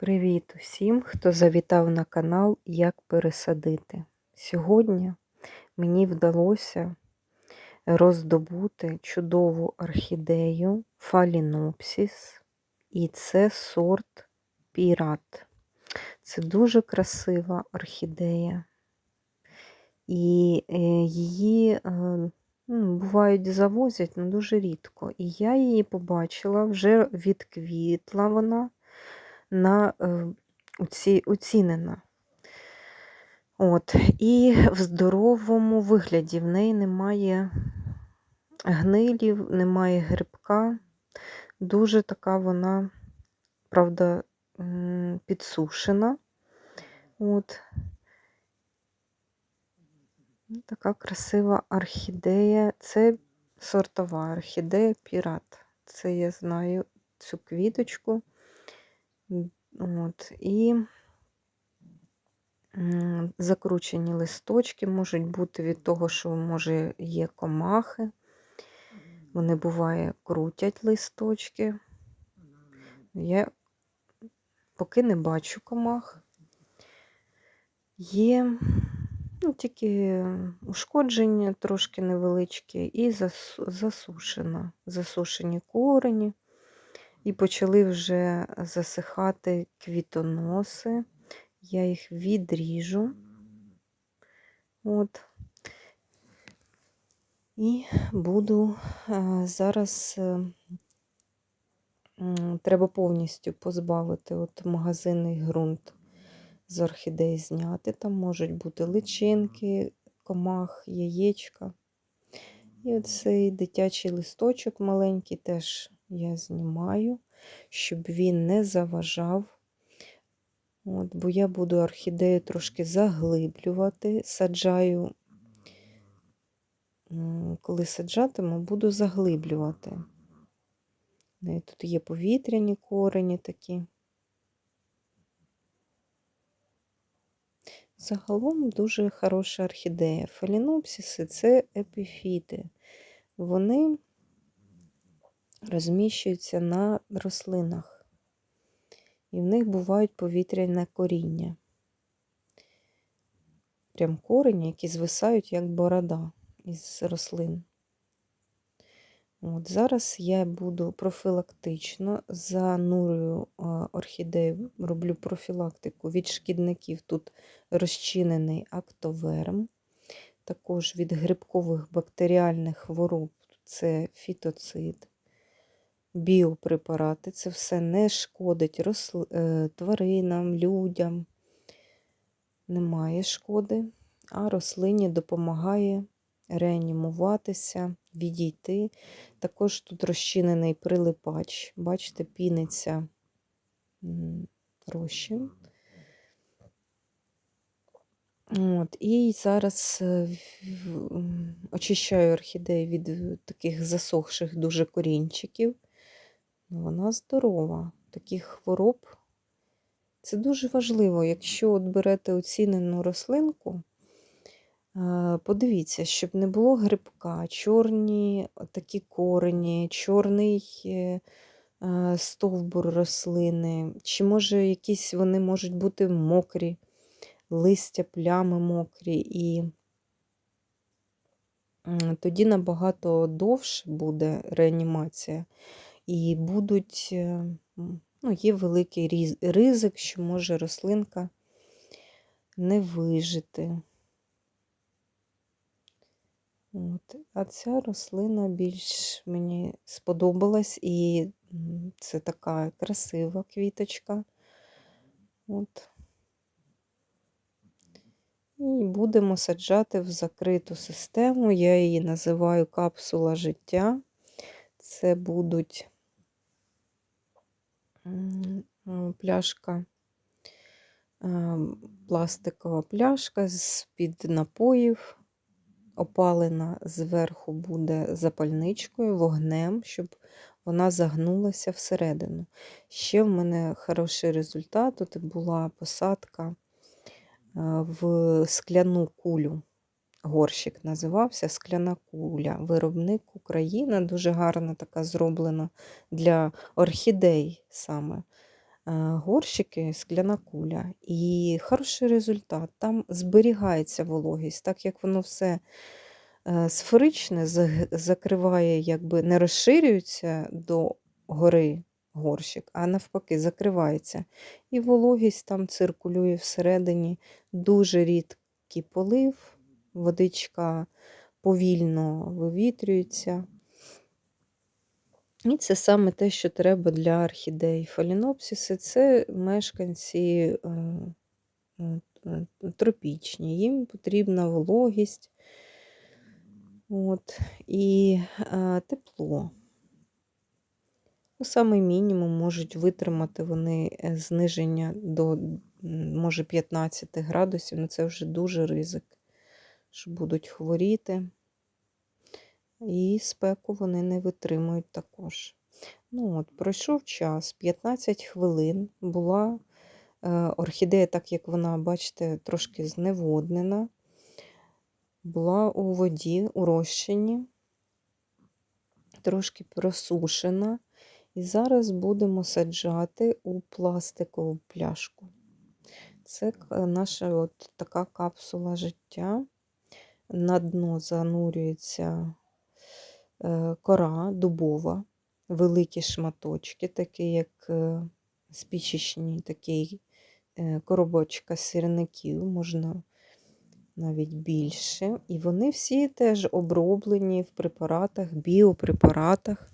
Привіт усім, хто завітав на канал Як пересадити. Сьогодні мені вдалося роздобути чудову орхідею Фалінопсіс, і це сорт Пірат. Це дуже красива орхідея. І е, її е, ну, бувають завозять але дуже рідко. І я її побачила, вже відквітла вона на е, оці, оцінена. От. І в здоровому вигляді в неї немає гнилів, немає грибка. Дуже така вона, правда, підсушена. От. Така красива орхідея. Це сортова орхідея Пірат. Це я знаю цю квіточку. От, І закручені листочки можуть бути від того, що, може, є комахи. Вони буває крутять листочки. Я поки не бачу комах. Є ну, тільки ушкодження трошки невеличкі і засушена, засушені корені. І почали вже засихати квітоноси. Я їх відріжу. От. І буду зараз е, треба повністю позбавити от магазинний ґрунт з орхідей зняти. Там можуть бути личинки, комах, яєчка. І оцей дитячий листочок маленький теж я знімаю, щоб він не заважав. От, Бо я буду орхідею трошки заглиблювати, саджаю, коли саджатиму, буду заглиблювати. Тут є повітряні корені такі. Загалом дуже хороша орхідея. Фалінопсиси це епіфіти. Вони розміщуються на рослинах, і в них бувають повітряне коріння. Прям корені, які звисають, як борода із рослин. От Зараз я буду профілактично занурюю орхідею, роблю профілактику від шкідників. Тут розчинений актоверм, також від грибкових бактеріальних хвороб це фітоцид біопрепарати. Це все не шкодить росл... Е, тваринам, людям. Немає шкоди, а рослині допомагає реанімуватися, відійти. Також тут розчинений прилипач, бачите, піниться розчин. От, І зараз е, очищаю орхідею від таких засохших дуже корінчиків. Вона здорова. Таких хвороб. Це дуже важливо, якщо от берете оцінену рослинку, е, подивіться, щоб не було грибка, чорні такі корені, чорний е, е, стовбур рослини, чи може якісь вони можуть бути мокрі, листя, плями мокрі, і тоді набагато довше буде реанімація. І будуть, е, ну, є великий ризик, що може рослинка не вижити. От. А ця рослина більш мені сподобалась, і це така красива квіточка. От. І будемо саджати в закриту систему. Я її називаю капсула життя. Це будуть пляшка, пластикова пляшка з-під напоїв, опалена зверху буде запальничкою, вогнем, щоб вона загнулася всередину. Ще в мене хороший результат. Тут була посадка в скляну кулю горщик називався Скляна куля. Виробник Україна, дуже гарна така зроблена для орхідей саме. горщики, скляна куля. І хороший результат. Там зберігається вологість, так як воно все е, сферичне, закриває, якби не розширюється до гори горщик, а навпаки, закривається. І вологість там циркулює всередині. Дуже рідкий полив, водичка повільно вивітрюється. І це саме те, що треба для орхідей. Фалінопсиси це мешканці е, е, е, тропічні, їм потрібна вологість от, і тепло. Ну, Саме мінімум можуть витримати вони зниження до може 15 градусів, ну це вже дуже ризик, що будуть хворіти. І спеку вони не витримують також. Ну от, Пройшов час, 15 хвилин була е, орхідея, так як вона, бачите, трошки зневоднена, була у воді, у розчині, трошки просушена. І зараз будемо саджати у пластикову пляшку. Це наша от така капсула життя. На дно занурюється е, кора дубова, великі шматочки, такі як е, спічечні, такий е, коробочка сірників, можна навіть більше. І вони всі теж оброблені в препаратах, біопрепаратах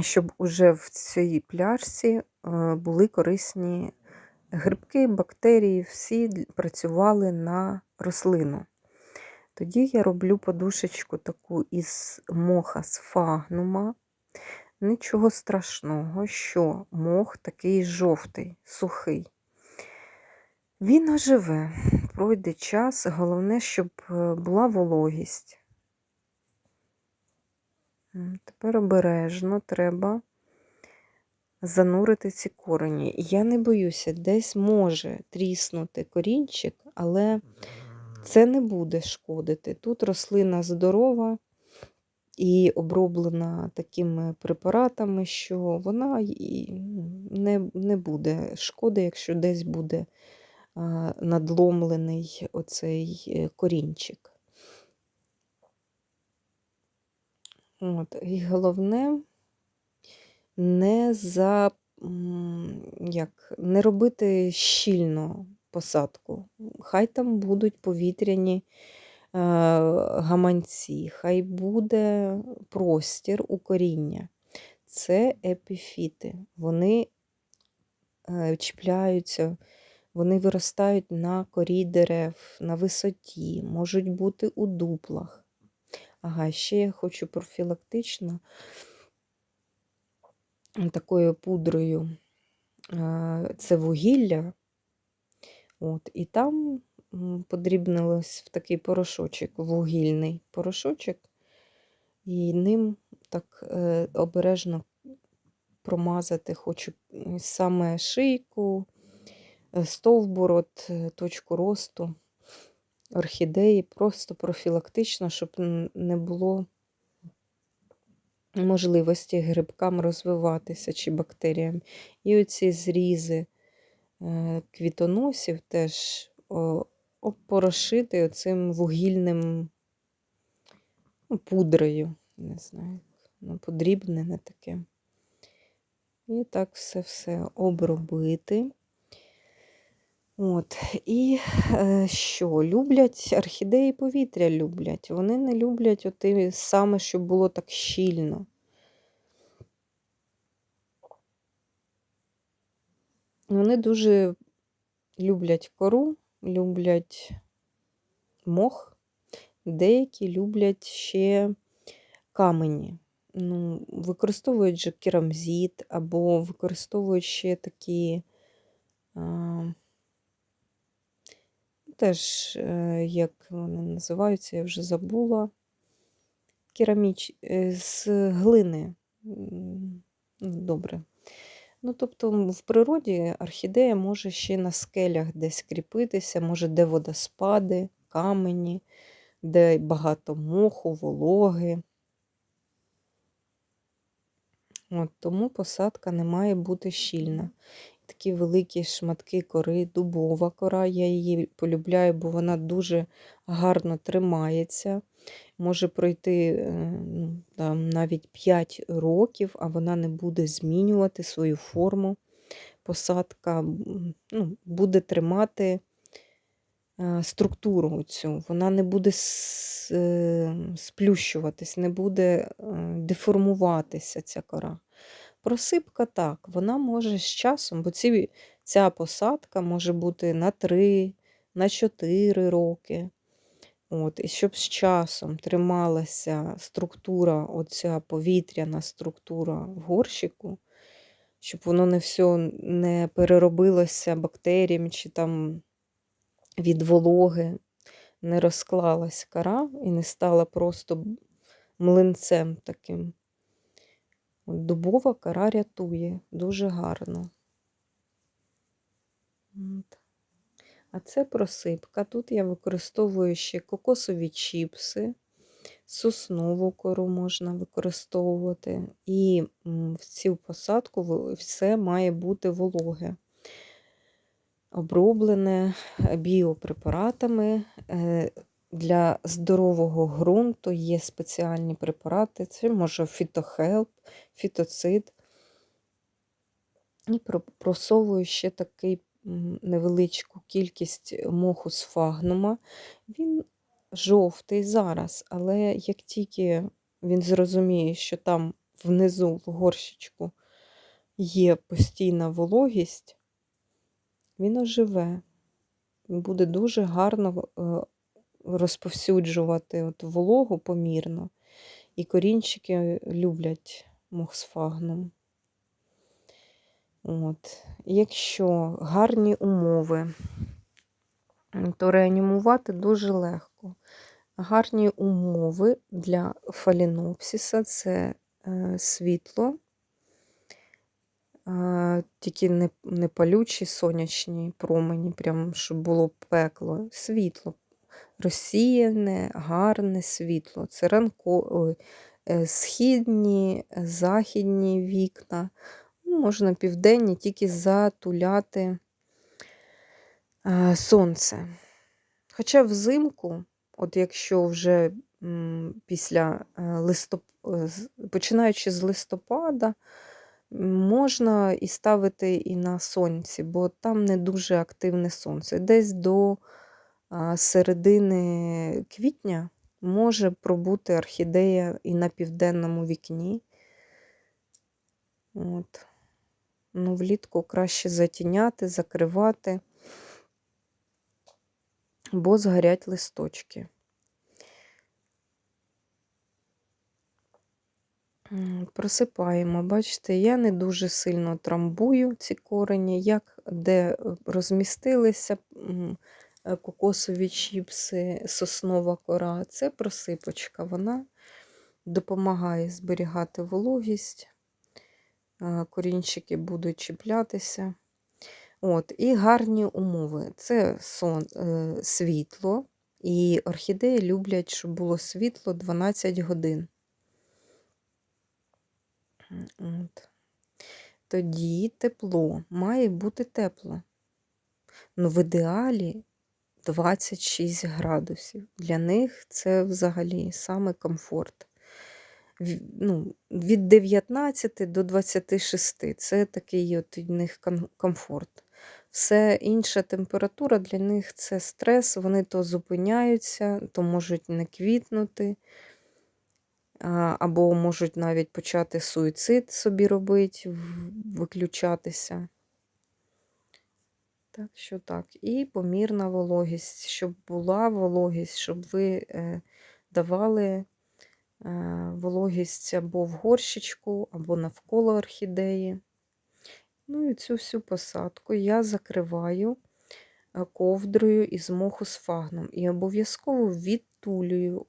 щоб уже в цій пляшці були корисні грибки, бактерії, всі працювали на рослину. Тоді я роблю подушечку таку із моха сфагнума. Нічого страшного, що мох такий жовтий, сухий. Він оживе, пройде час, головне, щоб е, була вологість. Тепер обережно треба занурити ці корені. Я не боюся, десь може тріснути корінчик, але це не буде шкодити. Тут рослина здорова і оброблена такими препаратами, що вона і не, не буде шкоди, якщо десь буде надломлений оцей е, корінчик. От, і головне не за як, не робити щільно посадку. Хай там будуть повітряні е, гаманці, хай буде простір у коріння. Це епіфіти. Вони е, чіпляються, вони виростають на корі дерев, на висоті, можуть бути у дуплах. Ага, ще я хочу профілактично такою пудрою. е, Це вугілля. От, і там подрібнилось в такий порошочок, вугільний порошочок, і ним так е, обережно промазати хочу саме шийку, е, стовбурот, е, точку росту орхідеї, просто профілактично, щоб не було можливості грибкам розвиватися чи бактеріям. І оці зрізи е, квітоносів теж опорошити оцим вугільним ну, пудрою, не знаю, ну, подрібнене таке. І так все-все обробити. От, і е, що? Люблять орхідеї повітря люблять. Вони не люблять оти, саме, щоб було так щільно. Вони дуже люблять кору, люблять мох, деякі люблять ще камені. Ну, використовують же керамзит або використовують ще такі. А, теж, е, як вони називаються, я вже забула. Кераміч е, з глини. Ну, Добре. Ну, тобто в природі орхідея може ще на скелях десь кріпитися, може, де водоспади, камені, де багато моху, вологи. От, тому посадка не має бути щільна. Такі великі шматки кори, дубова кора. Я її полюбляю, бо вона дуже гарно тримається. Може пройти е, ну, там, навіть 5 років, а вона не буде змінювати свою форму. Посадка ну, буде тримати е, структуру цю. Вона не буде е, сплющуватись, не буде деформуватися ця кора. Просипка так, вона може з часом, бо ці, ця посадка може бути на 3, на 4 роки. От, і щоб з часом трималася структура, оця повітряна структура в горщику, щоб воно не все не переробилося бактеріями чи там від вологи, не розклалась кара і не стала просто млинцем таким. Дубова кора рятує дуже гарно. А це просипка. Тут я використовую ще кокосові чіпси, соснову кору можна використовувати. І в цю посадку все має бути вологе, оброблене е, біопрепаратами. Для здорового ґрунту є спеціальні препарати. Це може фітохелп, фітоцид. І про- просовую ще такий невеличку кількість моху з фагнума. Він жовтий зараз, але як тільки він зрозуміє, що там внизу в горщичку є постійна вологість, він оживе. Буде дуже гарно е, розповсюджувати от вологу помірно. І корінчики люблять мох з фагном. От. Якщо гарні умови, то реанімувати дуже легко. Гарні умови для фалінопсиса це е, світло, е, тільки не, не палючі сонячні промені, прям, щоб було пекло. Світло. Розсіяне, гарне світло. Це ранко, е, східні, західні вікна. Ну, Можна південні тільки затуляти е, сонце. Хоча взимку, от якщо вже після е, листоп... е, починаючи з листопада, можна і ставити і на сонці, бо там не дуже активне сонце. Десь до середини квітня може пробути орхідея і на південному вікні. От. Ну, влітку краще затіняти, закривати, бо згорять листочки. Просипаємо. Бачите, я не дуже сильно трамбую ці корені, як де е, розмістилися кокосові чіпси, соснова кора. Це просипочка. Вона допомагає зберігати вологість, е, корінчики будуть чіплятися. От, і гарні умови. Це сон, е, світло, і орхідеї люблять, щоб було світло 12 годин. От. Тоді тепло, має бути тепло. Ну, в ідеалі 26 градусів. Для них це взагалі саме комфорт. Ну, від 19 до 26 це такий от у них комфорт. Все інша температура для них це стрес, вони то зупиняються, то можуть не квітнути, або можуть навіть почати суїцид собі робити, виключатися. Так що так. І помірна вологість, щоб була вологість, щоб ви е, давали е, вологість або в горщичку, або навколо орхідеї. Ну і цю всю посадку я закриваю е, ковдрою із моху з фагном. І обов'язково відтулюю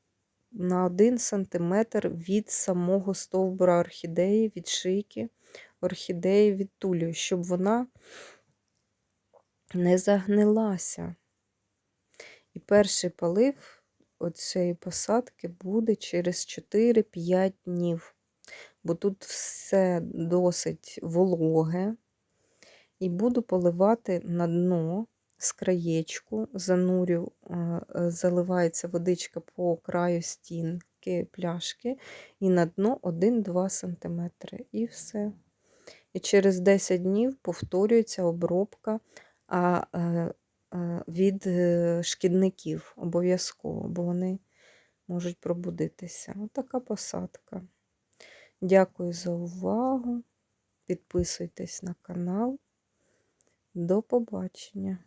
на 1 см від самого стовбура орхідеї, від шийки орхідеї відтулюю, щоб вона не загнилася. І перший полив оцієї посадки буде через 4-5 днів. бо тут все досить вологе. І буду поливати на дно з краєчку, занурю, е, заливається водичка по краю стінки пляшки, і на дно 1-2 см. І все. І через 10 днів повторюється обробка а, е, е, від е, шкідників обов'язково, бо вони можуть пробудитися. Отака посадка. Дякую за увагу. Підписуйтесь на канал. До побачення!